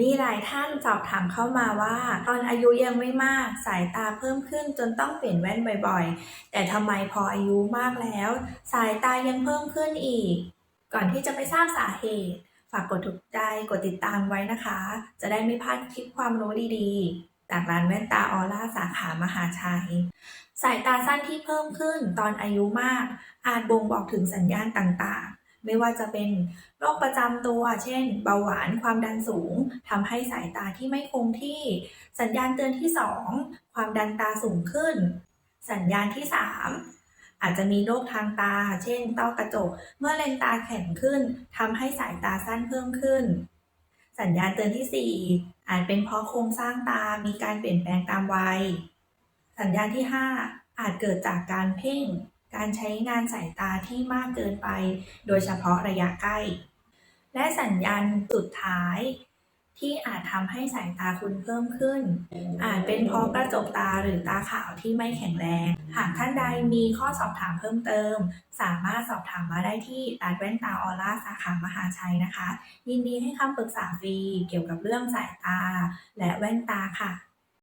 มีหลายท่านสอบถามเข้ามาว่า ตอนอายุยังไม่มากสายตาเพิ่มขึ้นจนต้องเปลี่ยนแว่นบ่อยๆ แต่ทำไมพออายุมากแล้ว สายตายังเพิ่มขึ้นอีก ก่อนที่จะไปทราบสาเหตุ ฝากกดถูกใจกดติดตามไว้นะคะ จะได้ไม่พลาดคลิปความรู้ดีๆ จากร้านแว่นตาออร่าสาขามหาชัย สายตาสั้นที่เพิ่มขึ้นตอนอายุมาก อาจบ่งบอกถึงสัญญาณต่างๆ ไม่ว่าจะเป็นโรคประจำตัว เช่น เบาหวานความดันสูงทำให้สายตาที่ไม่คงที่ สัญญาณเตือนที่ 2 ความดันตาสูงขึ้น สัญญาณที่ 3 อาจจะมีโรคทางตา เช่น ต้อกระจก เมื่อเลนตาแข็งขึ้นทำให้สายตาสั้นเพิ่มขึ้น สัญญาณเตือนที่ 4 อาจเป็นเพราะโครงสร้างตา มีการเปลี่ยนแปลงตามวัย สัญญาณที่ 5 อาจเกิดจากการเพ่ง การใช้งานสายตาที่มากเกินไป โดยเฉพาะระยะใกล้ และสัญญาณสุดท้าย ที่อาจทำให้สายตาคุณเพิ่มขึ้น อาจเป็นเพราะกระจกตาหรือตาขาวที่ไม่แข็งแรง หากท่านใดมีข้อสอบถามเพิ่มเติม สามารถสอบถามมาได้ที่ร้านแว่นตาออร่าสาขามหาชัยนะคะ ยินดีให้คำปรึกษาฟรีเกี่ยวกับเรื่องสายตา และแว่นตาค่ะ